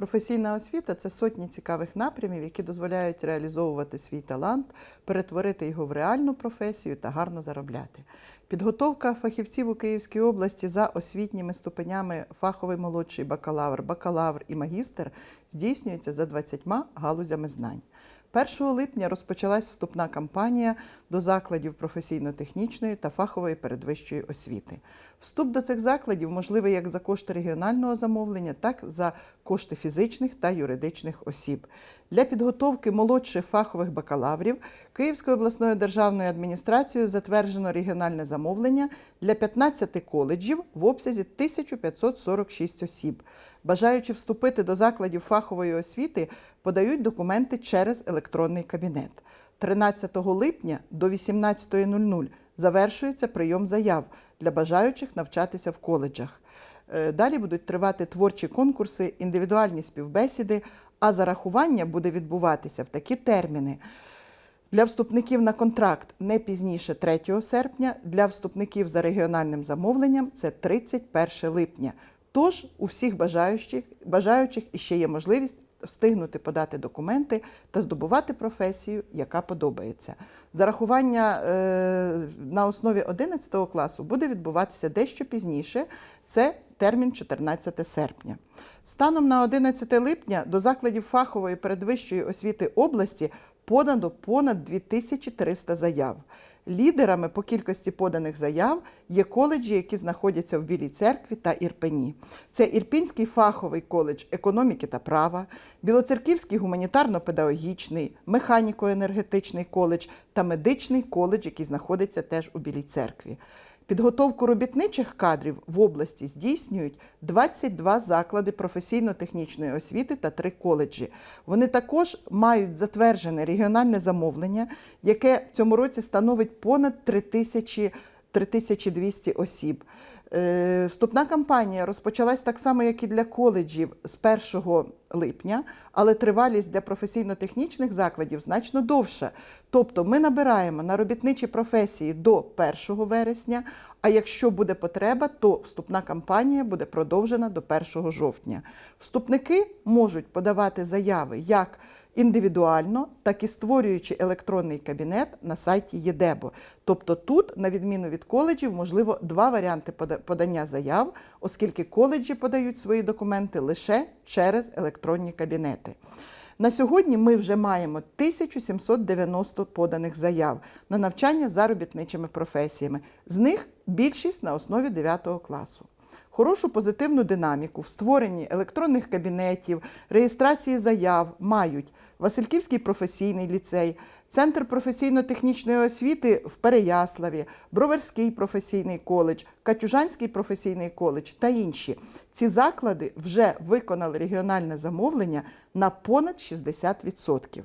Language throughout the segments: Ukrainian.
Професійна освіта це сотні цікавих напрямів, які дозволяють реалізовувати свій талант, перетворити його в реальну професію та гарно заробляти. Підготовка фахівців у Київській області за освітніми ступенями фаховий молодший бакалавр, бакалавр і магістр здійснюється за 20 галузями знань. 1 липня розпочалась вступна кампанія до закладів професійно-технічної та фахової передвищої освіти. Вступ до цих закладів можливий як за кошти регіонального замовлення, так і за кошти фізичних та юридичних осіб. Для підготовки молодших фахових бакалаврів Київською обласною державною адміністрацією затверджено регіональне замовлення для 15 коледжів в обсязі 1546 осіб. Бажаючи вступити до закладів фахової освіти, подають документи через електронний кабінет. 13 липня до 18.00 завершується прийом заяв для бажаючих навчатися в коледжах. Е, Далі будуть тривати творчі конкурси, індивідуальні співбесіди, а зарахування буде відбуватися в такі терміни. Для вступників на контракт не пізніше 3 серпня, для вступників за регіональним замовленням це 31 липня. Тож у всіх бажаючих, бажаючих іще є можливість встигнути подати документи та здобувати професію, яка подобається. Зарахування е, на основі 11 класу буде відбуватися дещо пізніше. Це термін 14 серпня. Станом на 11 липня до закладів фахової передвищої освіти області подано понад 2300 заяв. Лідерами по кількості поданих заяв є коледжі, які знаходяться в Білій церкві та Ірпені. Це Ірпінський фаховий коледж економіки та права, Білоцерківський гуманітарно-педагогічний, механіко-енергетичний коледж та медичний коледж, який знаходиться теж у Білій церкві. Підготовку робітничих кадрів в області здійснюють 22 заклади професійно-технічної освіти та три коледжі. Вони також мають затверджене регіональне замовлення, яке в цьому році становить понад 3 тисячі 3200 осіб. Е, Вступна кампанія розпочалась так само, як і для коледжів з 1 липня, але тривалість для професійно-технічних закладів значно довша. Тобто ми набираємо на робітничі професії до 1 вересня, а якщо буде потреба, то вступна кампанія буде продовжена до 1 жовтня. Вступники можуть подавати заяви як індивідуально, так і створюючи електронний кабінет на сайті ЄДЕБО. Тобто тут, на відміну від коледжів, можливо два варіанти подання заяв, оскільки коледжі подають свої документи лише через електронні кабінети. На сьогодні ми вже маємо 1790 поданих заяв на навчання заробітничими професіями. З них більшість на основі 9 класу. Хорошу позитивну динаміку в створенні електронних кабінетів, реєстрації заяв мають Васильківський професійний ліцей, Центр професійно-технічної освіти в Переяславі, Броварський професійний коледж, Катюжанський професійний коледж та інші. Ці заклади вже виконали регіональне замовлення на понад 60%.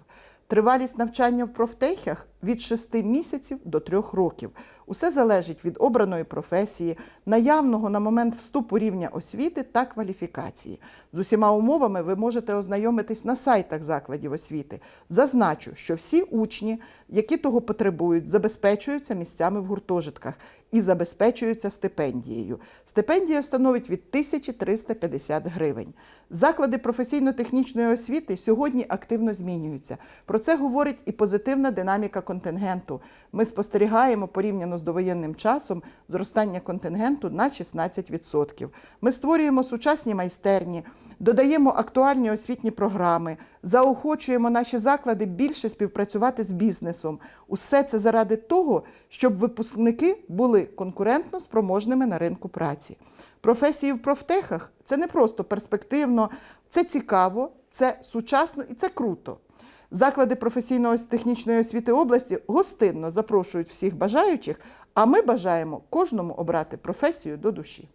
Тривалість навчання в профтехах від 6 місяців до 3 років. Усе залежить від обраної професії, наявного на момент вступу рівня освіти та кваліфікації. З усіма умовами ви можете ознайомитись на сайтах закладів освіти. Зазначу, що всі учні, які того потребують, забезпечуються місцями в гуртожитках і забезпечуються стипендією. Стипендія становить від 1350 гривень. Заклади професійно-технічної освіти сьогодні активно змінюються. Про це говорить і позитивна динаміка контингенту. Ми спостерігаємо порівняно з довоєнним часом зростання контингенту на 16%. Ми створюємо сучасні майстерні. Додаємо актуальні освітні програми, заохочуємо наші заклади більше співпрацювати з бізнесом. Усе це заради того, щоб випускники були конкурентно спроможними на ринку праці. Професії в профтехах це не просто перспективно, це цікаво, це сучасно і це круто. Заклади професійно-технічної освіти області гостинно запрошують всіх бажаючих, а ми бажаємо кожному обрати професію до душі.